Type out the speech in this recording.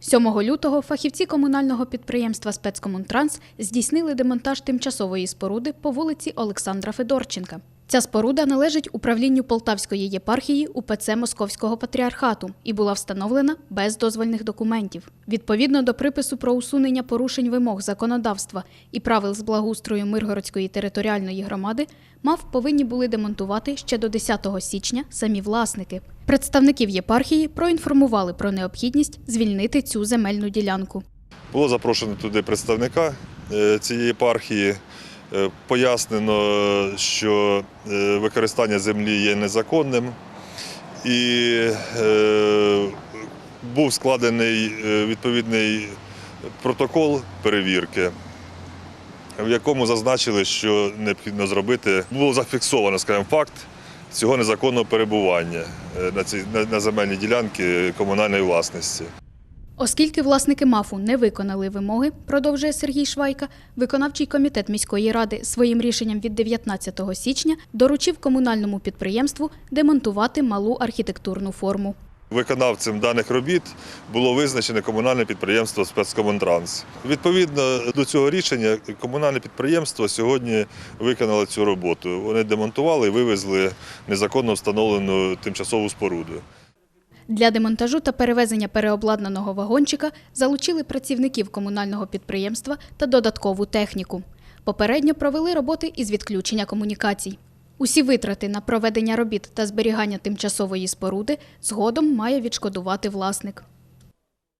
7 лютого фахівці комунального підприємства «Спецкомунтранс» здійснили демонтаж тимчасової споруди по вулиці Олександра Федорченка. Ця споруда належить управлінню Полтавської єпархії УПЦ Московського патріархату і була встановлена без дозвольних документів. Відповідно до припису про усунення порушень вимог законодавства і правил з благоустрою Миргородської територіальної громади, мав повинні були демонтувати ще до 10 січня самі власники. Представників єпархії проінформували про необхідність звільнити цю земельну ділянку. Було запрошено туди представника е, цієї єпархії. Е, Пояснено, що е, використання землі є незаконним, і е, був складений відповідний протокол перевірки, в якому зазначили, що необхідно зробити. Було зафіксовано, скажімо, факт цього незаконного перебування на цій на земельній ділянці комунальної власності. Оскільки власники МАФу не виконали вимоги, продовжує Сергій Швайка, виконавчий комітет міської ради своїм рішенням від 19 січня доручив комунальному підприємству демонтувати малу архітектурну форму. Виконавцем даних робіт було визначене комунальне підприємство «Спецкомунтранс». Відповідно до цього рішення, комунальне підприємство сьогодні виконало цю роботу. Вони демонтували і вивезли незаконно встановлену тимчасову споруду. Для демонтажу та перевезення переобладнаного вагончика залучили працівників комунального підприємства та додаткову техніку. Попередньо провели роботи із відключення комунікацій. Усі витрати на проведення робіт та зберігання тимчасової споруди згодом має відшкодувати власник.